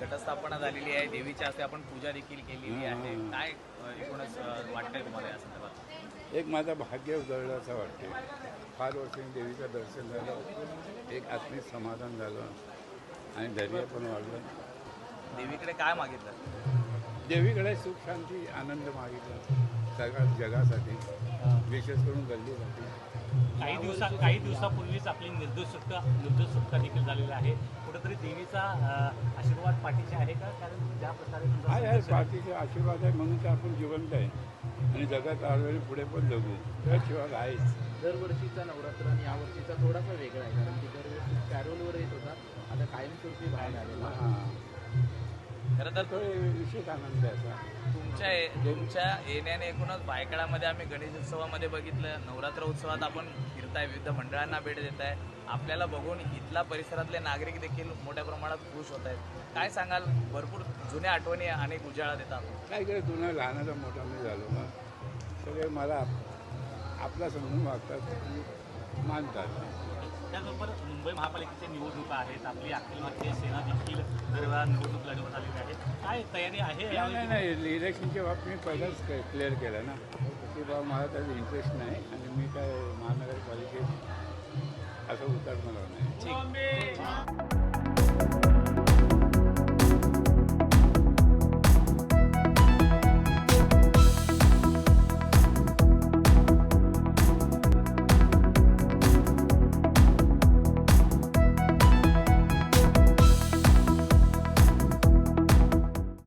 घटस्थापना झालेली आहे देवीच्या हस्ते आपण पूजा देखील केलेली आहे. काय एकूणच वाटतंय तुम्हाला या संदर्भात? एक माझं भाग्य उजळलं असं वाटते फार वर्षांनी देवीचं दर्शन झालं. एक आत्मिक समाधान झालं. आणि धैर्य पण वाढलं. देवीकडे काय मागितलं? देवीकडे सुख शांती आनंद मागितला. सगळ्या जगासाठी विशेष करून गल्लीसाठी. काही दिवसा काही दिवसापूर्वीच आपली निर्दोष सुटका निर्दोष सुटका देखील झालेली आहे कुठेतरी देवीचा आशीर्वाद पाठीचे आहे का? कारण ज्या प्रकारे तुमचा आहे आहे. स्वातीचा आशीर्वाद आहे म्हणून तर आपण जिवंत आहे. आणि जगात आळवेळी पुढे पण जगू. त्याशिवाय आहेच. दरवर्षीचा नवरात्र आणि यावर्षीचा थोडासा वेगळा आहे. कारण की दरवर्षी पॅरोलवर येत होता. आता कायमस्वरूपी बाहेर आलेला हां. खरं तर तो विशेष आनंद आहे असा. तुमच्या तुमच्या येण्याने एकूणच भायखळामध्ये आम्ही गणेश उत्सवामध्ये बघितलं नवरात्र उत्सवात आपण फिरताय विविध मंडळांना भेट देत आहे आपल्याला बघून इथला परिसरातले नागरिक देखील मोठ्या प्रमाणात खुश होत आहेत. काय सांगाल? भरपूर जुन्या आठवणी आणि उजाळा देतात काय करे जुना लहानाचा मोठा मी झालो ना. सगळे मला आप- आपला समजून वागतात मानतात. त्याचबरोबर मुंबई महापालिकेच्या निवडणुका आहेत. आपली अखिल भारतीय सेना देखील दरवेळा निवडणूक लढवत आलेली आहे. काय तयारी आहे? नाही? नाही इलेक्शनच्या बाबत मी पहिलाच क्लिअर केलं ना. की बाबा मला त्याचा इंटरेस्ट नाही. आणि मी काय महानगरपालिकेत असं उतर मला नाही.